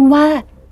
คุณว่า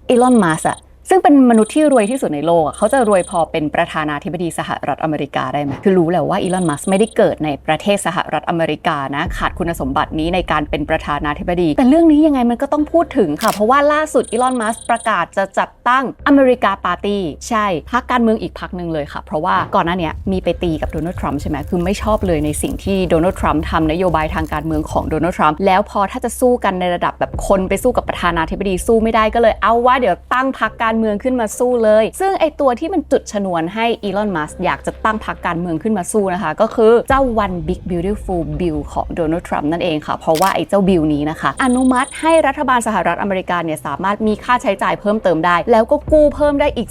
อีลอนมัสอะ ซึ่งเป็นมนุษย์ที่รวยที่สุดในโลกอะเขาจะรวยพอเป็นประธานาธิบดีสหรัฐอเมริกาได้ไหมคือรู้แหละว่าอีลอนมัสไม่ได้เกิดในประเทศสหรัฐอเมริกานะขาดคุณสมบัตินี้ในการเป็นประธานาธิบดี แต่เรื่องนี้ยังไงมันก็ต้องพูดถึงค่ะ เพราะว่าล่าสุดอีลอนมัสประกาศจะจัดตั้งอเมริกาปาร์ตี้ใช่พักการเมืองอีกพักหนึ่งเลยค่ะ เพราะว่าก่อนหน้านี้มีไปตีกับโดนัลด์ทรัมป์ใช่ไหมคือไม่ชอบเลยในสิ่งที่โดนัลด์ทรัมป์ทำนโยบายทางการเมืองของโดนัลด์ทรัมป์แล้วพอถ้าจะสู้กันในระดับแบบคนไปสู้กับประธานาธิบดีสู้ไม่ได้ก็เลยเอาว่าเดี๋ยวตั้งพักการเมืองขึ้นมาสู้เลย ซึ่งไอตัวที่มันจุดชนวนให้อีลอนมัสอยากจะตั้งพักการเมืองขึ้นมาสู้นะคะ ก็คือเจ้า One Big Beautiful Bill ของโดนัลด์ทรัมป์นั่นเองค่ะ เพราะว่าไอเจ้าบิลนี้นะคะ อนุมัติให้รัฐบาลสหรัฐอเมริกาเนี่ยสามารถมีค่าใช้จ่ายเพิ่มเติมได้ แล้วก็กู้เพิ่มได้อีก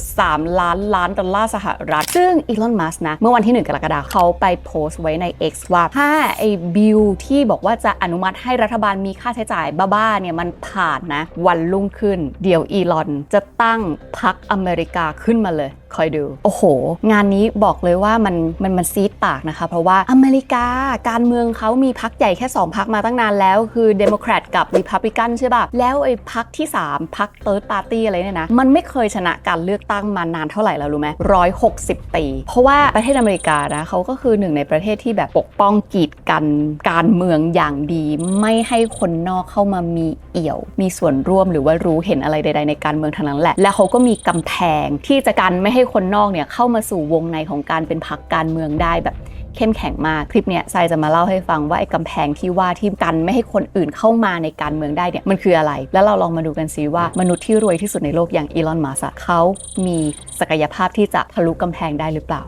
3.3 ล้านล้านดอลลาร์สหรัฐ ซึ่งอีลอนมัสนะเมื่อวันที่ 1 กรกฎาคมเขาไปโพสต์ไว้ใน X ว่าถ้าไอบิลที่บอกว่าจะอนุมัติให้รัฐบาลมีค่าใช้จ่ายบ้าๆเนี่ยมันผ่านนะวันรุ่งขึ้นเดี๋ยวอีลอนจะะตั้งพักอเมริกาขึ้นมาเลย คอยดู โอ้โห งานนี้บอกเลยว่ามันมันมันซีดปากนะคะ เพราะว่าอเมริกาการเมืองเขามีพักใหญ่แค่ 2 พักมาตั้งนานแล้ว คือเดโมแครตกับริพับลิกันใช่ป่ะ แล้วไอ้พักที่ 3 พักเติร์ดปาร์ตี้อะไรเนี่ยนะ มันไม่เคยชนะการเลือกตั้งมานานเท่าไหร่แล้วรู้ไหมร้อยหกสิบปี เพราะว่าประเทศอเมริกานะเขาก็คือหนึ่งในประเทศที่แบบปกป้องกีดกันการเมืองอย่างดี ไม่ให้คนนอกเข้ามามีเอี่ยว มีส่วนร่วมหรือว่ารู้เห็นอะไรใด ๆ ในการเมืองทางนั้นแหละ และเขาก็มีกำแพงที่จะกันไม่ให้คนนอกเนี่ยเข้ามาสู่วงในของการเป็นพรรคการเมืองได้แบบเข้มแข็งมากคลิปเนี้ยทรายจะมาเล่าให้ฟังว่าไอ้กำแพงที่ว่าที่กันไม่ให้คนอื่นเข้ามาในการเมืองได้เนี่ยมันคืออะไร แล้วเราลองมาดูกันซิว่ามนุษย์ที่รวยที่สุดในโลกอย่างอีลอนมัสก์เขามีศักยภาพที่จะทะลุกำแพงได้หรือเปล่า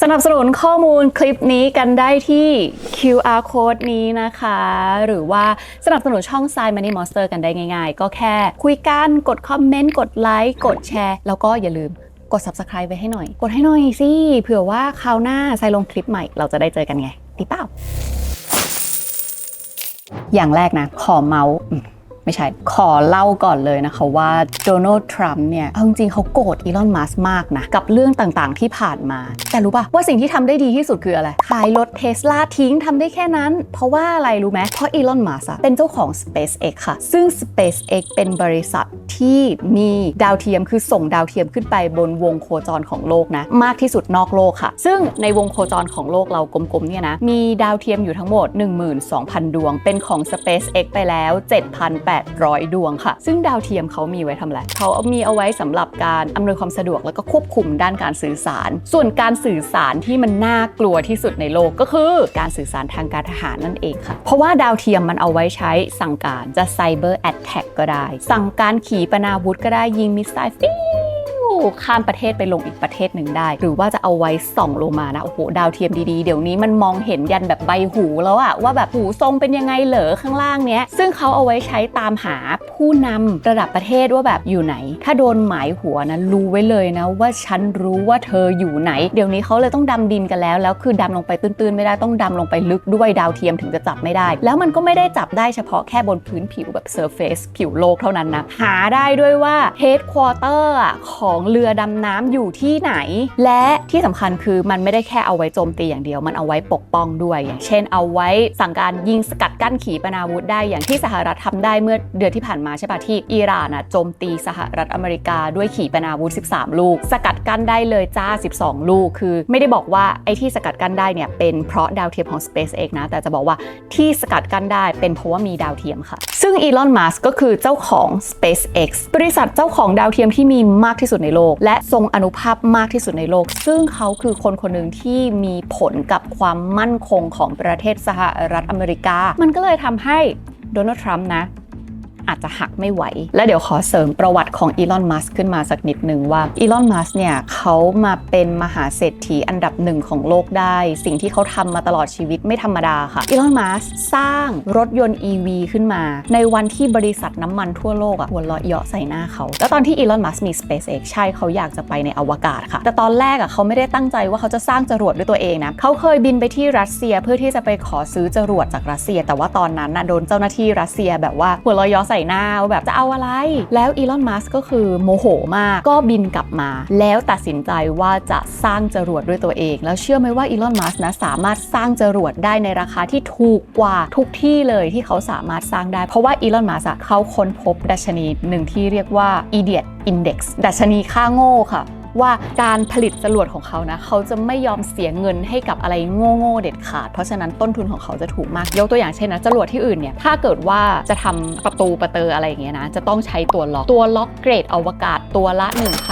สนับสนุนข้อมูลคลิปนี้กันได้ที่ QR code นี้นะคะ หรือว่าสนับสนุนช่อง s ซ Money Monster กันได้ง่าย ๆ ก็แค่คุยกันกดคอมเมนต์กดไลค์กดแชร์แล้วก็อย่าลืม กด Subscribe ไว้ให้หน่อย กดให้หน่อยสิ เผื่อว่าคราวหน้าไซลงคลิปใหม่ เราจะได้เจอกันไง ดีเปล่า อย่างแรกนะ ขอเมาส์ ไม่ใช่ ขอเล่าก่อนเลยนะคะว่าโดนัลด์ทรัมป์เนี่ย เอาจริงเขาโกรธอีลอน มัสมากนะ กับเรื่องต่างๆที่ผ่านมา แต่รู้ป่ะ ว่าสิ่งที่ทำได้ดีที่สุดคืออะไร ขายรถเทสลาทิ้งทำได้แค่นั้น เพราะว่าอะไรรู้ไหม เพราะอีลอน มัสเป็นเจ้าของ SpaceX ค่ะ ซึ่ง SpaceX เป็นบริษัทที่มีดาวเทียมคือส่งดาวเทียมขึ้นไปบนวงโคจรของโลกนะ มากที่สุดนอกโลกค่ะ ซึ่งในวงโคจรของโลกเรากลมๆเนี่ยนะ มีดาวเทียมอยู่ทั้งหมด 12,000 ดวง เป็นของ SpaceX ไปแล้ว 7,800 800 ดวงค่ะ ซึ่งดาวเทียมเขามีไว้ทำอะไรเขาเอามีเอาไว้สำหรับการอำนวยความสะดวกแล้วก็ควบคุมด้านการสื่อสาร ส่วนการสื่อสารที่มันน่ากลัวที่สุดในโลกก็คือการสื่อสารทางการทหารนั่นเองค่ะ เพราะว่าดาวเทียมมันเอาไว้ใช้สั่งการจะไซเบอร์แอตแทกก็ได้ สั่งการขีปนาวุธก็ได้ยิงมิสไซล์ ข้ามประเทศไปลงอีกประเทศหนึ่งได้ หรือว่าจะเอาไว้ส่องลงมานะโอ้โหดาวเทียมดีๆ เดี๋ยวนี้มันมองเห็นยันแบบใบหูแล้วอะว่าแบบหูทรงเป็นยังไงเหรอข้างล่างเนี้ยซึ่งเขาเอาไว้ใช้ตามหาผู้นำระดับประเทศว่าแบบอยู่ไหน ถ้าโดนหมายหัวนะรู้ไว้เลยนะ ว่าฉันรู้ว่าเธออยู่ไหน เดี๋ยวนี้เขาเลยต้องดำดินกันแล้ว แล้วคือดำลงไปตื้นๆ ไม่ได้ต้องดำลงไปลึกด้วยดาวเทียมถึงจะจับไม่ได้ แล้วมันก็ไม่ได้จับได้เฉพาะแค่บนพื้นผิวแบบเซอร์เฟซผิวโลกเท่านั้นนะ หาได้ด้วยว่าเฮดควอเตอร์ของเรือดำน้ำอยู่ที่ไหน และที่สำคัญคือมันไม่ได้แค่เอาไว้โจมตีอย่างเดียว มันเอาไว้ปกป้องด้วย อย่างเช่น เอาไว้สั่งการยิงสกัดกั้นขีปนาวุธได้อย่างที่สหรัฐทำได้เมื่อเดือนที่ผ่านมาใช่ปะที่อิหร่านอะโจมตีสหรัฐอเมริกาด้วยขีปนาวุธ 13 ลูก สกัดกั้นได้เลยจ้า 12 ลูก คือไม่ได้บอกว่าไอ้ที่สกัดกั้นได้เนี่ยเป็นเพราะดาวเทียมของ SpaceX นะ แต่จะบอกว่าที่สกัดกั้นได้เป็นเพราะว่ามีดาวเทียมค่ะ ซึ่งอีลอน มัสก็คือเจ้าของ SpaceX บริษัทเจ้าของดาวเทียมที่มีมากที่สุดในโลก และทรงอนุภาพมากที่สุดในโลก ซึ่งเขาคือคนคนหนึ่งที่มีผลกับความมั่นคงของประเทศสหรัฐอเมริกา มันก็เลยทำให้โดนัลด์ทรัมป์นะ อาจจะหักไม่ไหว และเดี๋ยวขอเสริมประวัติของอีลอนมัสขึ้นมาสักนิดหนึ่งว่าอีลอนมัสเนี่ยเขามาเป็นมหาเศรษฐีอันดับหนึ่งของโลกได้ สิ่งที่เขาทำมาตลอดชีวิตไม่ธรรมดาค่ะอีลอนมัสสร้างรถยนต์ EV ขึ้นมา ในวันที่บริษัทน้ำมันทั่วโลกอะหัวเราะเยาะใส่หน้าเขา แล้วตอนที่อีลอนมัสมี SpaceX ใช่เขาอยากจะไปในอวกาศค่ะ แต่ตอนแรกอะเขาไม่ได้ตั้งใจว่าเขาจะสร้างจรวดด้วยตัวเองนะเขาเคยบินไปที่รัสเซียเพื่อที่จะไปขอซื้อจรวดจากรัสเซีย แต่ว่าตอนนั้นน่ะโดนเจ้าหน้าที่รัสเซียแบบว่าหัวเราะเยาะใส่หน้าว่าแบบจะเอาอะไร แล้วอีลอนมัสก็คือโมโหมากก็บินกลับมา แล้วตัดสินใจว่าจะสร้างจรวดด้วยตัวเอง แล้วเชื่อไหมว่าอีลอนมัสนะสามารถสร้างจรวดได้ในราคาที่ถูกกว่าทุกที่เลยที่เขาสามารถสร้างได้ เพราะว่าอีลอนมัสเขาค้นพบดัชนีหนึ่งที่เรียกว่า idiot index ดัชนีค่าโง่ค่ะ ว่าการผลิตจรวดของเขานะเขาจะไม่ยอมเสียเงินให้กับอะไรโง่ๆเด็ดขาด เพราะฉะนั้นต้นทุนของเขาจะถูกมาก ยกตัวอย่างเช่นนะจรวดที่อื่นเนี่ยถ้าเกิดว่าจะทำประตูประเตออะไรอย่างเงี้ยนะจะต้องใช้ตัวล็อกตัวล็อกเกรดอวกาศตัวละ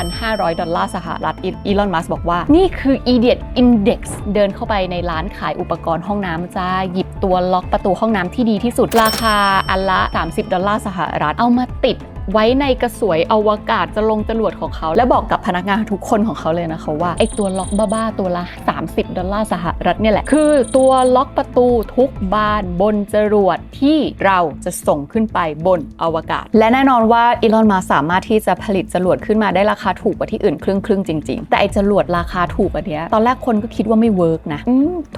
1,500 ดอลลาร์สหรัฐอีลอนมัสบอกว่า นี่คือ idiot index เดินเข้าไปในร้านขายอุปกรณ์ห้องน้ำจ้าหยิบตัวล็อกประตูห้องน้ำที่ดีที่สุดราคาอันละ 30 ดอลลาร์สหรัฐเอามาติด ไว้ในกระสวยอวกาศจะลงจรวดของเขา และบอกกับพนักงานทุกคนของเขาเลยนะคะว่าไอตัวล็อกบ้าๆตัวละ 30 ดอลลาร์สหรัฐเนี่ยแหละ คือตัวล็อกประตูทุกบานบนจรวดที่เราจะส่งขึ้นไปบนอวกาศ และแน่นอนว่าอีลอนมาสามารถที่จะผลิตจรวดขึ้นมาได้ราคาถูกกว่าที่อื่นครึ่งครึ่งๆจริง ๆ แต่ไอจรวดราคาถูกอันเนี้ยตอนแรกคนก็คิดว่าไม่เวิร์กนะ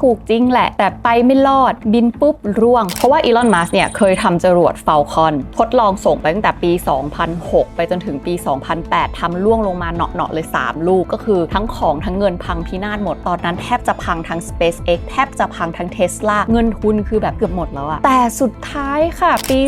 ถูกจริงแหละ แต่ไปไม่รอดบินปุ๊บร่วง เพราะว่าอีลอนมัสเนี่ยเคยทำจรวด Falcon ทดลองส่งไปตั้งแต่ปี2006 ไปจนถึงปี 2008ทำล่วงลงมาเนาะๆเลย 3 ลูกก็คือทั้งของทั้งเงินพังพินาศหมด ตอนนั้นแทบจะพังทั้ง SpaceX แทบจะพังทั้ง Tesla เงินทุนคือแบบเกือบหมดแล้วอะแต่สุดท้ายค่ะ ปี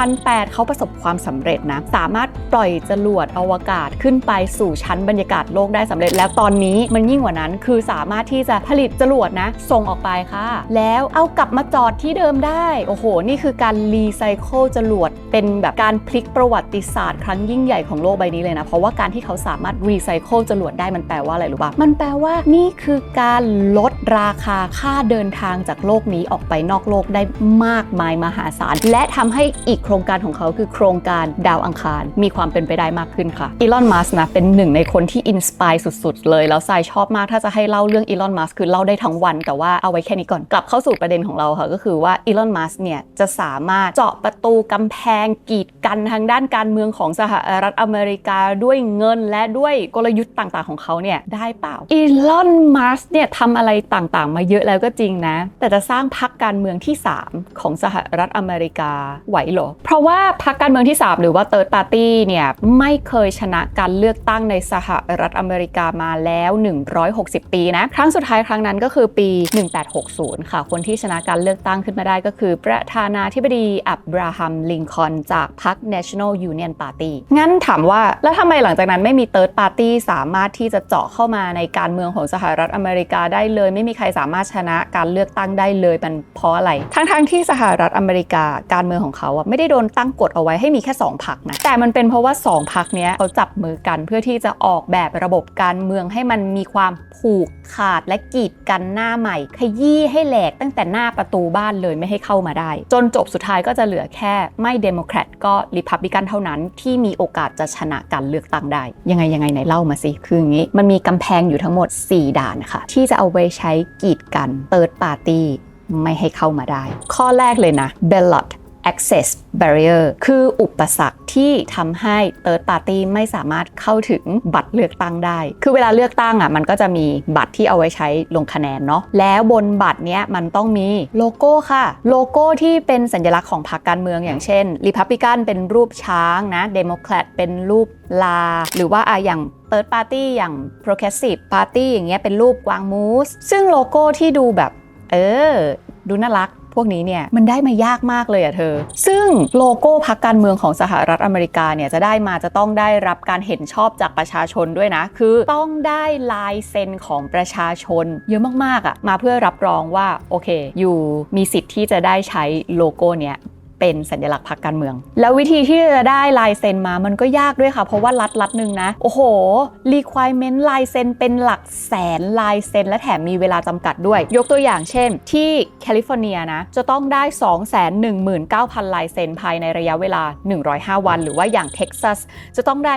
2008 เขาประสบความสำเร็จนะ สามารถปล่อยจรวดอวกาศขึ้นไปสู่ชั้นบรรยากาศโลกได้สำเร็จ แล้วตอนนี้มันยิ่งกว่านั้นคือสามารถที่จะผลิตจรวดนะ ส่งออกไปค่ะ แล้วเอากลับมาจอดที่เดิมได้ โอ้โห นี่คือการรีไซเคิลจรวดเป็นแบบการพลิกประวัติศาสตร์ครั้งยิ่งใหญ่ของโลกใบนี้เลยนะ เพราะว่าการที่เขาสามารถรีไซเคิลจรวดได้มันแปลว่าอะไรรู้ปะมันแปลว่านี่คือการลดราคาค่าเดินทางจากโลกนี้ออกไปนอกโลกได้มากมายมหาศาล และทำให้อีกโครงการของเขาคือโครงการดาวอังคาร มีความเป็นไปได้มากขึ้นค่ะอีลอนมัสนะเป็นหนึ่งในคนที่อินสปายสุดๆ เลย แล้วทรายชอบมากถ้าจะให้เล่าเรื่องอีลอนมัสคือเล่าได้ทั้งวัน แต่ว่าเอาไว้แค่นี้ก่อนกลับเข้าสู่ประเด็นของเราค่ะก็คือว่าอีลอนมัสเนี่ยจะสามารถเจาะประตูกำแพงกีดกันทางด้านการเมืองของสหรัฐอเมริกาด้วยเงินและด้วยกลยุทธ์ต่างๆของเขาเนี่ยได้เปล่าอีลอนมัสเนี่ยทำอะไรต่างๆ มาเยอะแล้วก็จริงนะ แต่จะสร้างพรรคการเมืองที่ 3 ของสหรัฐอเมริกาไหวหรอ เพราะว่าพรรคการเมืองที่ 3 หรือว่า Third Party เนี่ยไม่เคยชนะการเลือกตั้งในสหรัฐอเมริกามาแล้ว 160 ปีนะครั้งสุดท้ายครั้งนั้นก็คือปี 1860 ค่ะ คนที่ชนะการเลือกตั้งขึ้นมาได้ก็คือ ประธานาธิบดีอับราฮัมลิงคอนจากพรรค National Union Party งั้นถามว่าแล้วทำไมหลังจากนั้นไม่มี Third Party สามารถที่จะเจาะเข้ามาในการเมืองของสหรัฐอเมริกาได้เลย ไม่มีใครสามารถชนะการเลือกตั้งได้เลยมันเพราะอะไร ทั้งๆที่สหรัฐอเมริกาการเมืองของเขาอะไม่ได้โดนตั้งกฎเอาไว้ให้มีแค่ 2พรรคนะแต่มันเป็นเพราะว่า 2พรรคเนี้ยเขาจับมือกันเพื่อที่จะออกแบบระบบการเมืองให้มันมีความผูกขาดและกีดกันหน้าใหม่ ขยี้ให้แหลกตั้งแต่หน้าประตูบ้านเลยไม่ให้เข้ามาได้ จนจบสุดท้ายก็จะเหลือแค่ไม่เดโมแครตก็ริพับลิกันเท่านั้นที่มีโอกาสจะชนะการเลือกตั้งได้ ยังไงยังไงไหนเล่ามาสิ คืออย่างนี้ มันมีกำแพงอยู่ทั้งหมด 4 ด่านค่ะที่จะเอาไว้ใช้กีดกันเติร์ดปาร์ตี้ไม่ให้เข้ามาได้ ข้อแรกเลยนะ ballot access barrier คืออุปสรรคที่ทำให้ third party ไม่สามารถเข้าถึงบัตรเลือกตั้งได้ คือเวลาเลือกตั้งอะมันก็จะมีบัตรที่เอาไว้ใช้ลงคะแนนเนาะ แล้วบนบัตรเนี้ยมันต้องมีโลโก้ค่ะ โลโก้ที่เป็นสัญลักษณ์ของพรรคการเมืองอย่างเช่น Republican เป็นรูปช้างนะ Democrat เป็นรูปลา หรือว่าอะอย่าง Third Party อย่าง Progressive Party อย่างเงี้ยเป็นรูปกวางมูส ซึ่งโลโก้ที่ดูแบบ เออ ดูน่ารัก พวกนี้เนี่ยมันได้มายากมากเลยอะเธอ ซึ่งโลโก้พรรคการเมืองของสหรัฐอเมริกาเนี่ยจะได้มาจะต้องได้รับการเห็นชอบจากประชาชนด้วยนะ คือต้องได้ลายเซ็นของประชาชน เยอะมากๆอะมาเพื่อรับรองว่าโอเค อยู่มีสิทธิ์ที่จะได้ใช้โลโก้เนี้ย เป็นสัญลักษณ์พรรคการเมือง แล้ววิธีที่จะได้ลายเซ็นมามันก็ยากด้วยค่ะ เพราะว่ารัฐรัฐหนึ่งนะ โอ้โห requirement ลายเซ็นเป็นหลักแสนลายเซ็น และแถมมีเวลาจำกัดด้วย ยกตัวอย่างเช่น ที่แคลิฟอร์เนียนะ จะต้องได้ 219,000 ลายเซ็นภายในระยะเวลา 105 วัน หรือว่าอย่างเท็กซัสจะต้องได้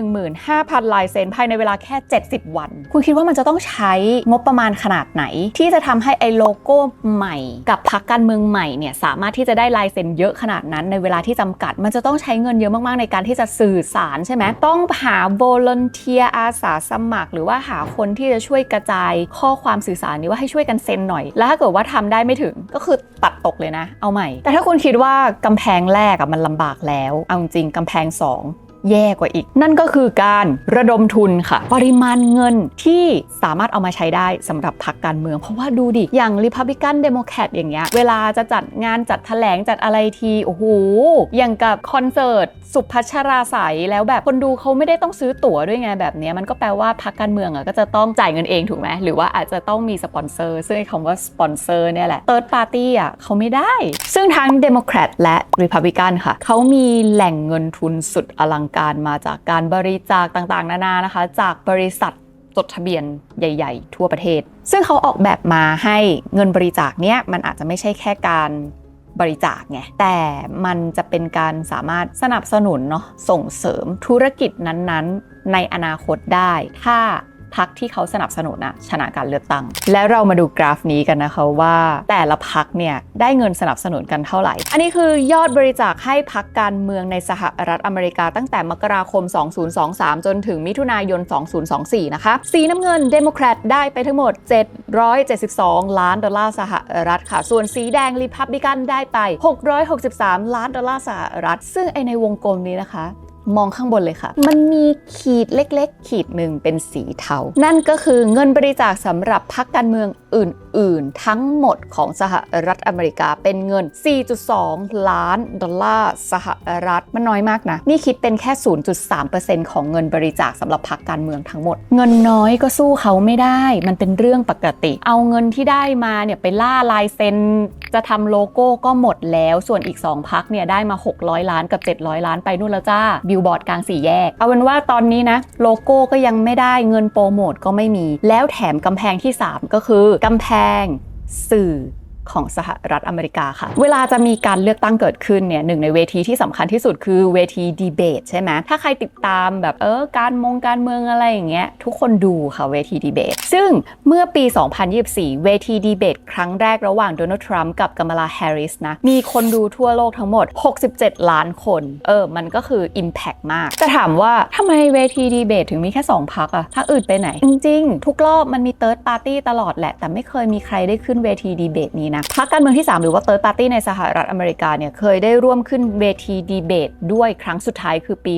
115,000 ลายเซ็น ภายในเวลาแค่ 70 วัน คุณคิดว่ามันจะต้องใช้งบประมาณขนาดไหน ที่จะทำให้ไอ้โลโก้ใหม่ กับพรรคการเมืองใหม่เนี่ยสามารถที่จะได้ลายายเซ็นเยอะขนาดนั้นในเวลาที่จำกัด มันจะต้องใช้เงินเยอะมากๆในการที่จะสื่อสารใช่ไหมต้องหา volunteer อาสาสมัคร หรือว่าหาคนที่จะช่วยกระจายข้อความสื่อสารนี้ว่าให้ช่วยกันเซ็นหน่อย แล้วถ้าเกิดว่าทำได้ไม่ถึงก็คือตัดตกเลยนะ เอาใหม่ แต่ถ้าคุณคิดว่ากำแพงแรกอะมันลำบากแล้ว เอาจริงๆกำแพงสอง แย่กว่าอีก นั่นก็คือการระดมทุนค่ะ ปริมาณเงินที่สามารถเอามาใช้ได้สำหรับพรรคการเมือง เพราะว่าดูดิ อย่าง Republican Democrat อย่างเงี้ย เวลาจะจัดงานจัดแถลงจัดอะไรที โอ้โห อย่างกับคอนเสิร์ต สุพัชราใสยแล้วแบบคนดูเขาไม่ได้ต้องซื้อตั๋วด้วยไงแบบนี้มันก็แปลว่าพรรคการเมืองอะก็จะต้องจ่ายเงินเองถูกไหมหรือว่าอาจจะต้องมีสปอนเซอร์ซึ่งคำว่าสปอนเซอร์เนี่ยแหละ Third Party อะเขาไม่ได้ ซึ่งทั้ง Democrat และ Republican ค่ะเขามีแหล่งเงินทุนสุดอลังการมาจากการบริจาคต่างๆ นานานะคะ จากบริษัทจดทะเบียนใหญ่ ๆ ทั่วประเทศ ซึ่งเขาออกแบบมาให้เงินบริจาคเนี้ยมันอาจจะไม่ใช่แค่การบริจาคไง แต่มันจะเป็นการสามารถสนับสนุนเนาะส่งเสริมธุรกิจนั้นๆ ในอนาคตได้ ถ้า พักที่เขาสนับสนุนอะชนะการเลือกตั้ง แล้วเรามาดูกราฟนี้กันนะคะว่า แต่ละพักเนี่ยได้เงินสนับสนุนกันเท่าไหร่ อันนี้คือยอดบริจาคให้พักการเมืองในสหรัฐอเมริกาตั้งแต่มกราคม 2023 จนถึงมิถุนายน 2024 นะคะ สีน้ำเงินเดโมแครตได้ไปทั้งหมด 772 ล้านดอลลาร์สหรัฐค่ะ ส่วนสีแดงริพับลิกันได้ไป 663 ล้านดอลลาร์สหรัฐ ซึ่งไอในวงกลมนี้นะคะ มองข้างบนเลยค่ะ มันมีขีดเล็ก ๆ ขีดหนึ่งเป็นสีเทา นั่นก็คือเงินบริจาคสำหรับพรรคการเมืองอื่น ๆ ทั้งหมดของสหรัฐอเมริกาเป็นเงิน 4.2 ล้านดอลลาร์สหรัฐมันน้อยมากนะ นี่คิดเป็นแค่ 0.3%ของเงินบริจาคสำหรับพรรคการเมืองทั้งหมด เงินน้อยก็สู้เขาไม่ได้ มันเป็นเรื่องปกติ เอาเงินที่ได้มาเนี่ยไปล่าลายเซ็นจะทำโลโก้ก็หมดแล้วส่วนอีก 2พักเนี่ยได้มา 600 ล้านกับ 700 ล้านไปนู่นแล้วจ้าบิลบอร์ดกลางสี่แยก เอาเป็นว่าตอนนี้นะ โลโก้ก็ยังไม่ได้เงินโปรโมทก็ไม่มี แล้วแถมกำแพงที่ 3 ก็คือกำแพงสื่อ ของสหรัฐอเมริกาค่ะ เวลาจะมีการเลือกตั้งเกิดขึ้นเนี่ยหนึ่งในเวทีที่สำคัญที่สุดคือเวทีดีเบตใช่ไหมถ้าใครติดตามแบบเออการมงการเมืองอะไรอย่างเงี้ยทุกคนดูค่ะเวทีดีเบต ซึ่งเมื่อปี 2024 เวทีดีเบต ครั้งแรกระหว่างโดนัลด์ทรัมป์กับกัมลาแฮร์ริสนะ มีคนดูทั่วโลกทั้งหมด 67 ล้านคน เออ มันก็คือ Impact มาก แต่ถามว่าทำไมเวทีดีเบตถึงมีแค่ 2พักอะพักอื่นไปไหน จริง ๆ ทุกรอบมันมีเติร์ดปาร์ตี้ตลอดแหละ แต่ไม่เคยมีใครได้ขึ้นเวทีดีเบตนี้นะพักการเมืองที่ 3 หรือว่าเติร์ดปาร์ตี้ในสหรัฐอเมริกาเนี่ยเคยได้ร่วมขึ้นเวทีดีเบตด้วยครั้งสุดท้ายคือปี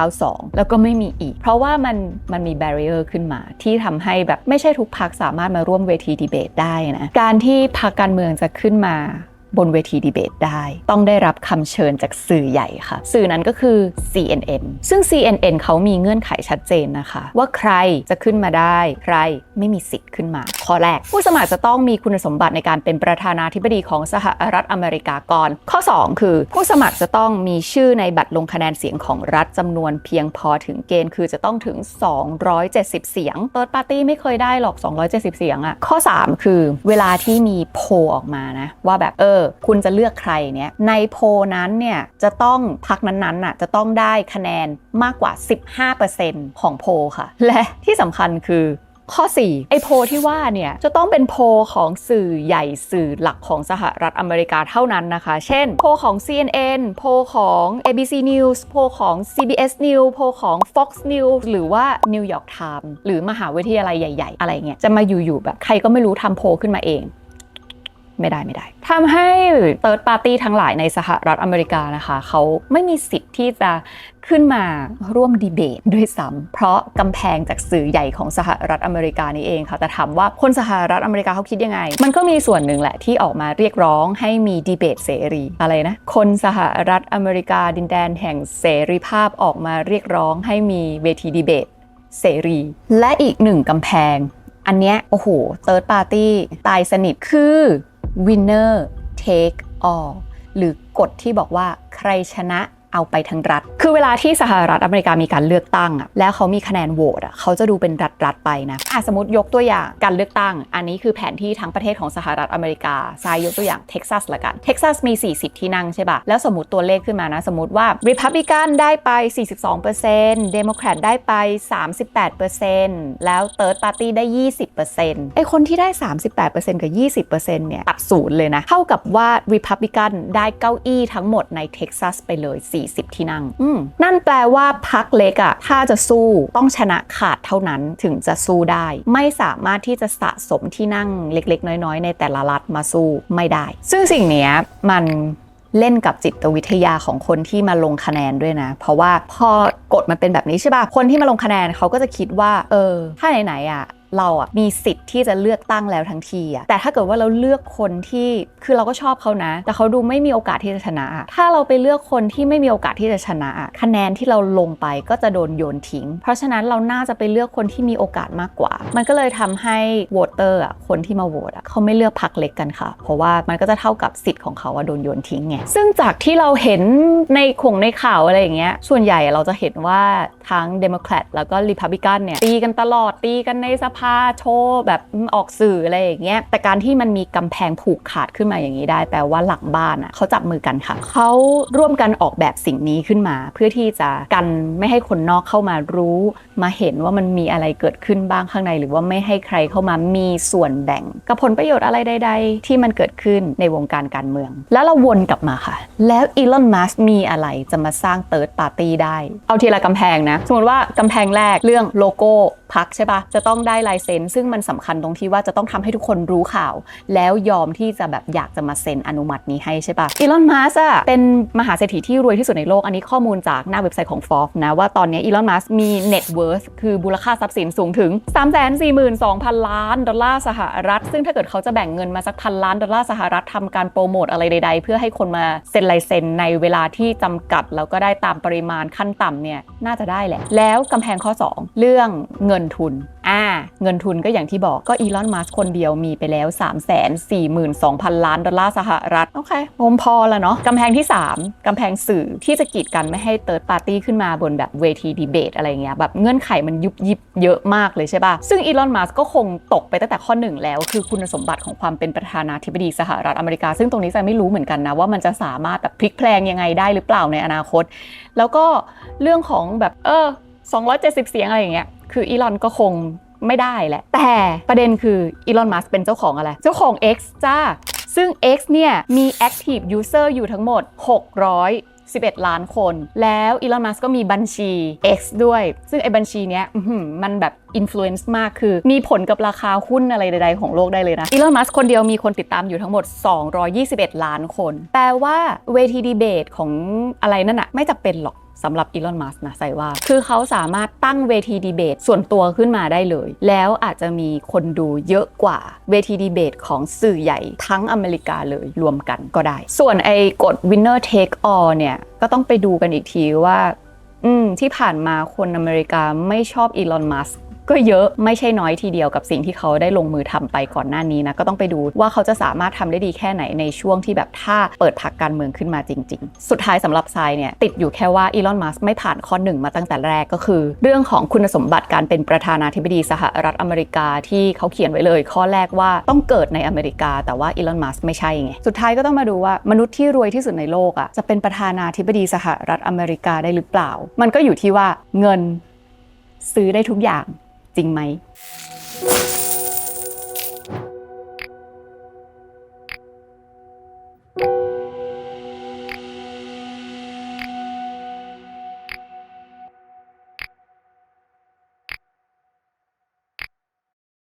1992 แล้วก็ไม่มีอีก เพราะว่ามันมันมีแบ r ร i e r ขึ้นมา ที่ทำให้แบบไม่ใช่ทุกพรรคสามารถมาร่วมเวทีดีเบตได้นะการที่พรรคการเมืองจะขึ้นมา บนเวทีดีเบตได้ ต้องได้รับคำเชิญจากสื่อใหญ่ค่ะ สื่อนั้นก็คือ CNN ซึ่ง CNN เขามีเงื่อนไขชัดเจนนะคะ ว่าใครจะขึ้นมาได้ ใครไม่มีสิทธิ์ขึ้นมา ข้อแรก ผู้สมัครจะต้องมีคุณสมบัติในการเป็นประธานาธิบดีของสหรัฐอเมริกาก่อน ข้อ 2 คือ ผู้สมัครจะต้องมีชื่อในบัตรลงคะแนนเสียงของรัฐจำนวนเพียงพอถึงเกณฑ์คือจะต้องถึง 270 เสียงเติร์ดปาร์ตี้ไม่เคยได้หรอก 270 เสียงอะข้อ 3 คือ เวลาที่มีโพออกมานะว่าแบบเออคุณจะเลือกใครเนี่ยในโพนั้นเนี่ยจะต้องพักนั้นๆน่ะจะต้องได้คะแนนมากกว่า 15%ของโพค่ะ และที่สำคัญคือข้อ 4 ไอโพที่ว่าเนี่ยจะต้องเป็นโพของสื่อใหญ่สื่อหลักของสหรัฐอเมริกาเท่านั้นนะคะ เช่น โพของ CNN โพของ ABC News โพของ CBS News โพของ Fox News หรือว่า New York Times หรือมหาวิทยาลัยใหญ่ ๆ อะไรเงี้ยจะมาอยู่ๆแบบใครก็ไม่รู้ทำโพขึ้นมาเอง ไม่ได้ไม่ได้ทำให้เติร์ดปาร์ตี้ทั้งหลายในสหรัฐอเมริกานะคะเขาไม่มีสิทธิ์ที่จะขึ้นมาร่วมดีเบตด้วยซ้ำเพราะกำแพงจากสื่อใหญ่ของสหรัฐอเมริกานี่เองค่ะแต่ถามว่าคนสหรัฐอเมริกาเขาคิดยังไง มันก็มีส่วนหนึ่งแหละที่ออกมาเรียกร้องให้มีดีเบตเสรีอะไรนะคนสหรัฐอเมริกาดินแดนแห่งเสรีภาพออกมาเรียกร้องให้มีเวทีดีเบตเสรี และอีกหนึ่งกำแพง อันเนี้ยโอ้โหเติร์ดปาร์ตี้ตายสนิทคือ winner take all หรือกฎที่บอกว่าใครชนะ เอาไปทั้งรัฐ คือเวลาที่สหรัฐอเมริกามีการเลือกตั้งอะแล้วเขามีคะแนนโหวตอะเขาจะดูเป็นรัฐๆไปนะอะสมมติยกตัวอย่างการเลือกตั้ง อันนี้คือแผนที่ทั้งประเทศของสหรัฐอเมริกาทรายยกตัวอย่างเท็กซัสละกัน เท็กซัสมี 40 ที่นั่งใช่ปะแล้วสมมติตัวเลขขึ้นมานะ สมมติว่า Republican ได้ไป 42% Democrat ได้ไป 38%แล้ว Third Party ได้ 20%ไอคนที่ได้ 38%กับ 20%เนี่ยตัดศูนย์เลยนะเท่ากับว่า Republican ได้เก้าอี้ทั้งหมดในเท็กซัสไปเลย40 ที่นั่งอืมนั่นแปลว่าพักเล็กอะถ้าจะสู้ต้องชนะขาดเท่านั้นถึงจะสู้ได้ ไม่สามารถที่จะสะสมที่นั่งเล็กๆ น้อยๆ ในแต่ละรัฐมาสู้ไม่ได้ ซึ่งสิ่งเนี้ยมันเล่นกับจิตวิทยาของคนที่มาลงคะแนนด้วยนะ เพราะว่าพอกฎมันเป็นแบบนี้ใช่ป่ะ คนที่มาลงคะแนนเขาก็จะคิดว่า เออ ถ้าไหนๆอะ เราอะมีสิทธิ์ที่จะเลือกตั้งแล้วทั้งทีอะแต่ถ้าเกิดว่าเราเลือกคนที่คือเราก็ชอบเขานะ แต่เขาดูไม่มีโอกาสที่จะชนะ ถ้าเราไปเลือกคนที่ไม่มีโอกาสที่จะชนะคะแนนที่เราลงไปก็จะโดนโยนทิ้ง เพราะฉะนั้นเราน่าจะไปเลือกคนที่มีโอกาสมากกว่า มันก็เลยทำให้โหวตเตอร์อะคนที่มาโหวตอะเขาไม่เลือกพรรคเล็กกันค่ะ เพราะว่ามันก็จะเท่ากับสิทธิ์ของเขาว่าโดนโยนทิ้งไงซึ่งจากที่เราเห็นในขงในข่าวอะไรอย่างเงี้ยส่วนใหญ่เราจะเห็นว่าทั้งเดโมแครตแล้วก็ริพับลิกันเนี่ยตีกันตลอดตีกันในสภาโชว์แบบออกสื่ออะไรอย่างเงี้ยแต่การที่มันมีกำแพงผูกขาดขึ้นมาอย่างนี้ได้ แปลว่าหลังบ้านอะเขาจับมือกันค่ะเขาร่วมกันออกแบบสิ่งนี้ขึ้นมา เพื่อที่จะกันไม่ให้คนนอกเข้ามารู้ มาเห็นว่ามันมีอะไรเกิดขึ้นบ้างข้างใน หรือว่าไม่ให้ใครเข้ามามีส่วนแบ่ง กับผลประโยชน์อะไรใด ๆ ที่มันเกิดขึ้นในวงการการเมือง แล้วเราวนกลับมาค่ะ แล้วอีลอนมัสมีอะไรจะมาสร้างเติร์ดปาร์ตี้ได้ เอาทีละกำแพงนะ สมมติว่ากำแพงแรกเรื่องโลโก้พักใช่ปะจะต้องได้ลายเซ็น ซึ่งมันสำคัญตรงที่ว่าจะต้องทำให้ทุกคนรู้ข่าว แล้วยอมที่จะแบบอยากจะมาเซ็นอนุมัตินี้ให้ใช่ปะอีลอนมัสอะเป็นมหาเศรษฐีที่รวยที่สุดในโลกอันนี้ข้อมูลจากหน้าเว็บไซต์ของ Forbes นะว่าตอนนี้อีลอนมัสมี net worth คือมูลค่าทรัพย์สินสูงถึง 342,000 ล้านดอลลาร์สหรัฐ ซึ่งถ้าเกิดเขาจะแบ่งเงินมาสักพันล้านดอลลาร์สหรัฐทำการโปรโมทอะไรใด ๆ เพื่อให้คนมาเซ็นลายเซ็นในเวลาที่จำกัด แล้วก็ได้ตามปริมาณขั้นต่ำเนี่ยน่าจะได้แหละ แล้วกำแพงข้อ 2 เรื่องเงินทุน อ่าเงินทุนก็อย่างที่บอกก็อีลอนมัสคนเดียวมีไปแล้ว 3 4 2 0 0 0 ล้านดอลลาร์สหรัฐ โอเคผมพอแล้วเนาะกำแพงที่ 3 กำแพงสื่อที่จะกีดกันไม่ให้เติร์ดปาร์ตี้ขึ้นมาบนแบบเวทีดีเบตอะไรเงี้ยแบบเงื่อนไขมันยุบยิบเยอะมากเลยใช่ปะซึ่งอีลอนมัสก็คงตกไปตั้งแต่ข้อหนึ่งแล้ว คือคุณสมบัติของความเป็นประธานาธิบดีสหรัฐอเมริกา ซึ่งตรงนี้จะไม่รู้เหมือนกันนะว่ามันจะสามารถแบบพลิกแพลงยังไงได้หรือเปล่าในอนาคต แล้วก็เรื่องของแบบเออ270 เสียงอะไรอย่างเงี้ย คืออีลอนก็คงไม่ได้แหละ แต่ประเด็นคืออีลอนมัสเป็นเจ้าของอะไร เจ้าของ X จ้า ซึ่ง X เนี่ยมี active user อยู่ทั้งหมด611 ล้านคน แล้วอีลอน มัสก็มีบัญชี X ด้วย ซึ่งไอ้บัญชีเนี้ยมันแบบ influence มากคือ มีผลกับราคาหุ้นอะไรใดๆของโลกได้เลยนะอีลอน มัสคนเดียวมีคนติดตามอยู่ทั้งหมด 221 ล้านคน แปลว่าเวทีดีเบตของอะไรนั่นอะไม่จะเป็นหรอก สำหรับอีลอนมัสนะใส่ว่า คือเขาสามารถตั้งเวทีดีเบตส่วนตัวขึ้นมาได้เลย แล้วอาจจะมีคนดูเยอะกว่าเวทีดีเบตของสื่อใหญ่ทั้งอเมริกาเลยรวมกันก็ได้ ส่วนไอ้กฎ winner take all เนี่ยก็ต้องไปดูกันอีกทีว่าอืมที่ผ่านมาคนอเมริกาไม่ชอบอีลอนมัส ก็เยอะไม่ใช่น้อยทีเดียวกับสิ่งที่เขาได้ลงมือทำไปก่อนหน้านี้นะก็ต้องไปดูว่าเขาจะสามารถทำได้ดีแค่ไหนในช่วงที่แบบถ้าเปิดพักการเมืองขึ้นมาจริง ๆ สุดท้ายสำหรับทรายเนี่ยติดอยู่แค่ว่าอีลอนมัสไม่ผ่านข้อหนึ่งมาตั้งแต่แรกก็คือ เรื่องของคุณสมบัติการเป็นประธานาธิบดีสหรัฐอเมริกาที่เขาเขียนไว้เลย ข้อแรกว่าต้องเกิดในอเมริกา แต่ว่าอีลอนมัสไม่ใช่ไงสุดท้ายก็ต้องมาดูว่ามนุษย์ที่รวยที่สุดในโลกอะ่ะจะเป็นประธานาธิบดีสหรัฐอเมริกาได้หรือเปล่า มันก็อยู่ที่ว่าเงินซื้อได้ทุกอย่าง จริงไหม